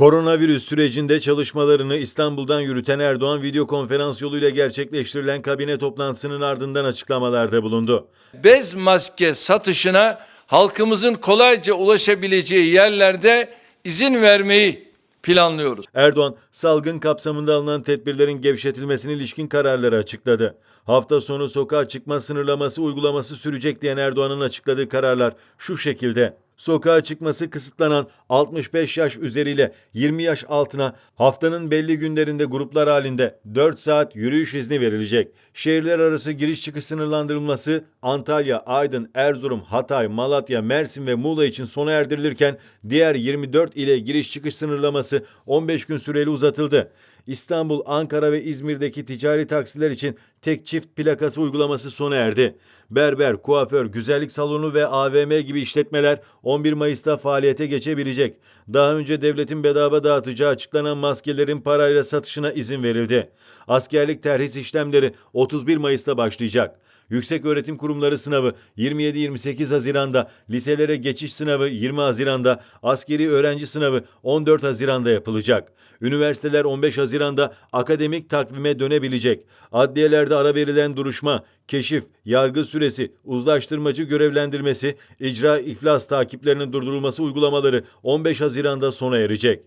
Koronavirüs sürecinde çalışmalarını İstanbul'dan yürüten Erdoğan video konferans yoluyla gerçekleştirilen kabine toplantısının ardından açıklamalarda bulundu. bez maske satışına halkımızın kolayca ulaşabileceği yerlerde izin vermeyi planlıyoruz. Erdoğan, salgın kapsamında alınan tedbirlerin gevşetilmesine ilişkin kararları açıkladı. Hafta sonu sokağa çıkma sınırlaması uygulaması sürecek diyen Erdoğan'ın açıkladığı kararlar şu şekilde. Sokağa çıkması kısıtlanan 65 yaş üzeriyle 20 yaş altına haftanın belli günlerinde gruplar halinde 4 saat yürüyüş izni verilecek. Şehirler arası giriş çıkış sınırlandırılması Antalya, Aydın, Erzurum, Hatay, Malatya, Mersin ve Muğla için sona erdirilirken diğer 24 ile giriş çıkış sınırlaması 15 gün süreli uzatıldı. İstanbul, Ankara ve İzmir'deki ticari taksiler için tek çift plakası uygulaması sona erdi. Berber, kuaför, güzellik salonu ve AVM gibi işletmeler 11 Mayıs'ta faaliyete geçebilecek. Daha önce devletin bedava dağıtacağı açıklanan maskelerin parayla satışına izin verildi. Askerlik terhis işlemleri 31 Mayıs'ta başlayacak. Yüksek Öğretim Kurumları sınavı 27-28 Haziran'da, liselere geçiş sınavı 20 Haziran'da, askeri öğrenci sınavı 14 Haziran'da yapılacak. Üniversiteler 15 Haziran'da akademik takvime dönebilecek. Adliyelerde ara verilen duruşma, keşif, yargı süresi, uzlaştırmacı görevlendirmesi, icra iflas takiplerinin durdurulması uygulamaları 15 Haziran'da sona erecek.